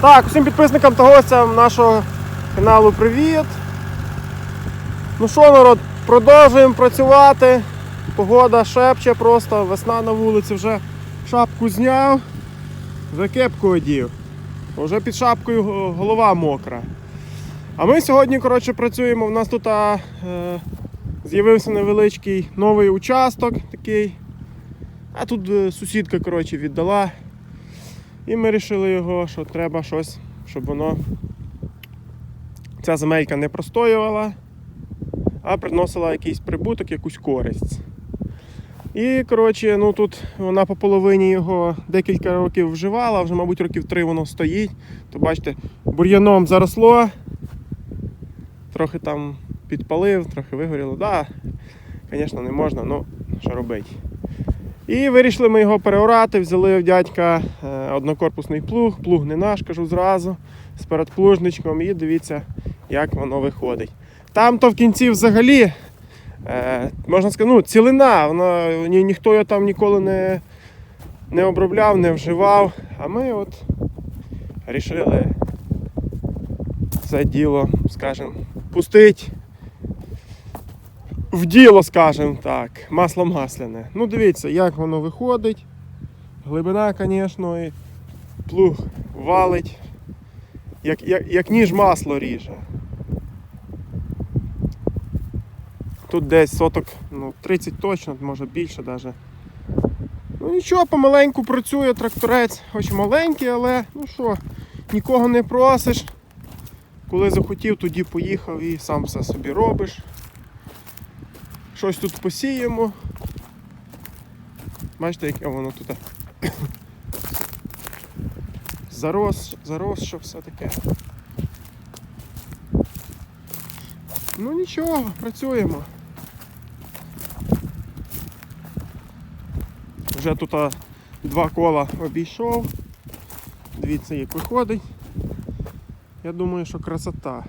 Так, всім підписникам та гостям нашого каналу привіт. Ну що, народ, продовжуємо працювати. Погода шепче просто, весна на вулиці вже шапку зняв, вже кепку одів. Вже під шапкою голова мокра. А ми сьогодні коротше, працюємо. У нас тут е, з'явився невеличкий новий участок такий. А тут е, сусідка коротше, віддала. І ми вирішили його, що треба щось, щоб воно ця земелька не простоювала, а приносила якийсь прибуток, якусь користь. І, коротше, ну тут вона по половині його декілька років вживала, вже, мабуть, років три воно стоїть. То бачите, бур'яном заросло, трохи там підпалив, трохи вигоріло. Да, звісно, не можна, ну що робити. І вирішили ми його переорати, взяли в дядька е, однокорпусний плуг, плуг не наш, кажу зразу, з передплужничком, і дивіться, як воно виходить. Там то в кінці взагалі, е, можна сказати, ну, цілина, воно, ні, ніхто його там ніколи не, не обробляв, не вживав. А ми от вирішили це діло, скажімо, пустить в діло, скажімо так, масло масляне. Ну дивіться, як воно виходить. Глибина, звісно, і плуг валить, як, як, як ніж масло ріже. Тут десь соток ну, 30 точно, може більше навіть. Ну нічого, помаленьку працює тракторець, хоч маленький, але ну що, нікого не просиш. Коли захотів, тоді поїхав і сам все собі робиш. Щось тут посіємо. Бачите, яке воно тут зарос, зарос, що все таке. Ну нічого, працюємо. Вже тут два кола обійшов. Дивіться, як виходить. Я думаю, що красота.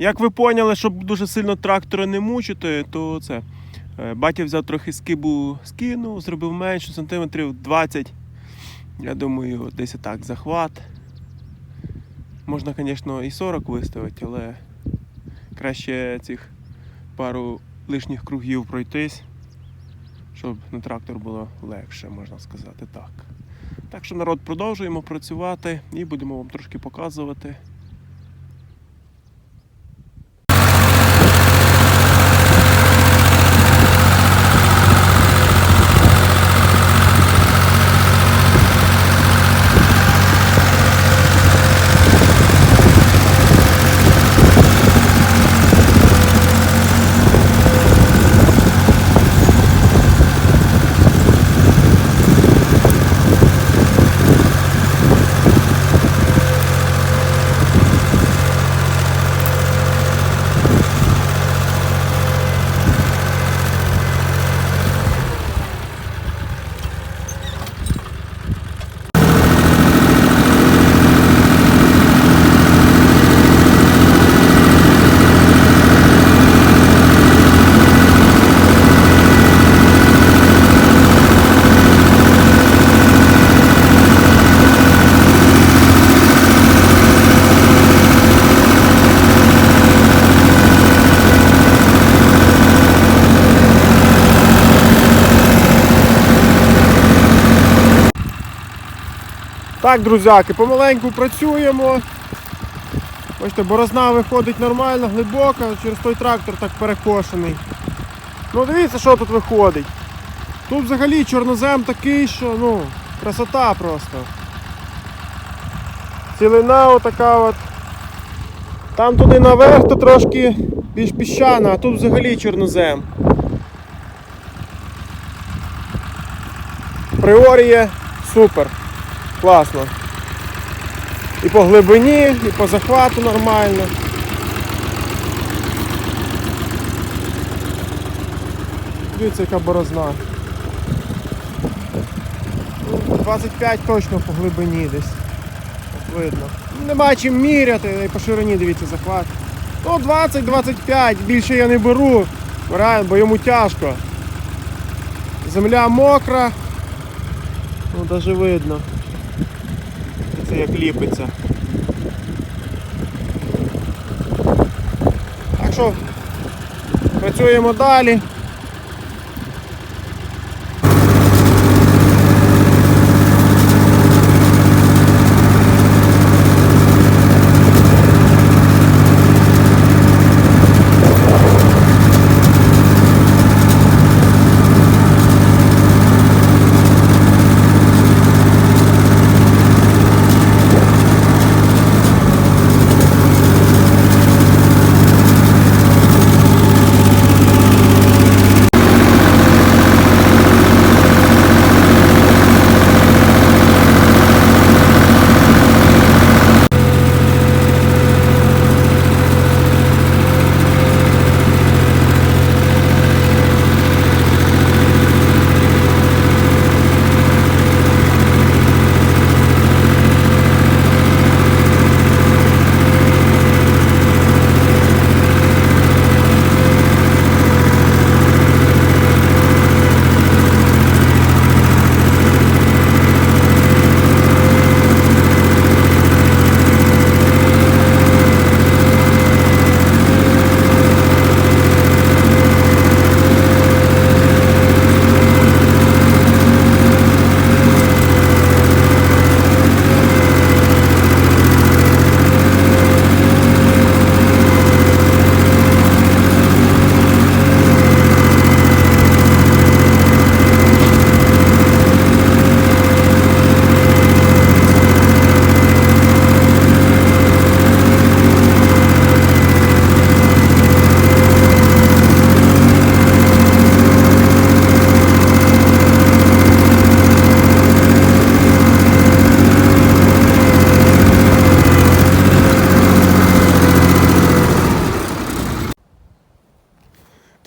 Як ви поняли, щоб дуже сильно трактора не мучити, то це. е, Батя взяв трохи скибу скинув, зробив менше, сантиметрів 20. Я думаю, десь так захват. Можна, звісно, і 40 виставити, але краще цих пару лишніх кругів пройтись, щоб на трактор було легше, можна сказати так. Так що народ продовжуємо працювати і будемо вам трошки показувати. Так, друзяки, помаленьку працюємо. Бачите, борозна виходить нормально, глибока, через той трактор так перекошений. Ну дивіться, що тут виходить. Тут взагалі чорнозем такий, що ну, красота просто. Цілина отака от. Там туди наверх то трошки більш піщана, а тут взагалі чорнозем. Приоріє супер. Класно. І по глибині, і по захвату нормально. Дивіться, яка борозна. Ну, 25 точно по глибині десь. От видно. Ну, Нема чим міряти, і по ширині дивіться захват. Ну 20-25, більше я не беру, бо йому тяжко. Земля мокра. Ну навіть видно. Це як ліпиться. Так що працюємо далі.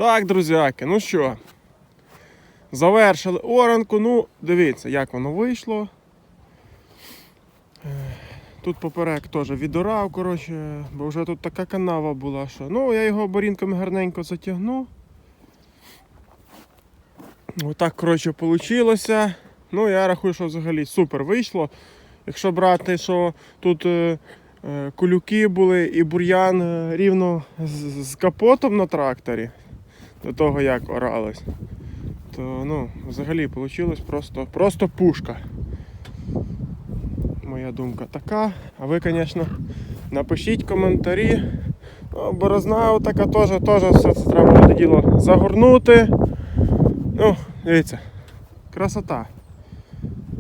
Так, друзяки, ну що, завершили оранку. Ну, дивіться, як воно вийшло. Е, Тут поперек теж відорав, коротше, бо вже тут така канава була, що. Ну, я його борінками гарненько затягнув. Отак, коротше, вийшло. Ну, я рахую, що взагалі супер вийшло. Якщо брати, що тут е, е, кулюки були і бур'ян е, рівно з, з капотом на тракторі, до того як оралось, то ну, взагалі вийшло просто, просто пушка. Моя думка така. А ви, звісно, напишіть коментарі. Ну, борозна така теж, теж все це треба буде діло загорнути. Ну, дивіться, красота.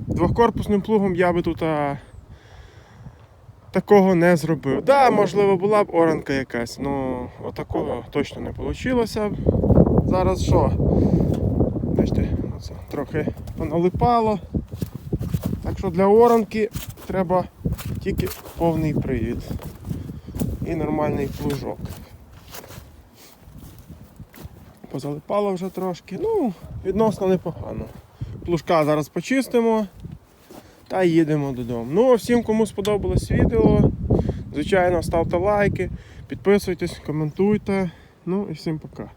Двохкорпусним плугом я би тут а, такого не зробив. Так, да, можливо, була б оранка якась, але отакого точно не вийшло. Зараз що? Бачите, оце трохи поналипало. Так що для оранки треба тільки повний привід і нормальний плужок. Позалипало вже трошки, ну, відносно непогано. Плужка зараз почистимо та їдемо додому. Ну, а всім, кому сподобалось відео, звичайно, ставте лайки, підписуйтесь, коментуйте. Ну і всім пока.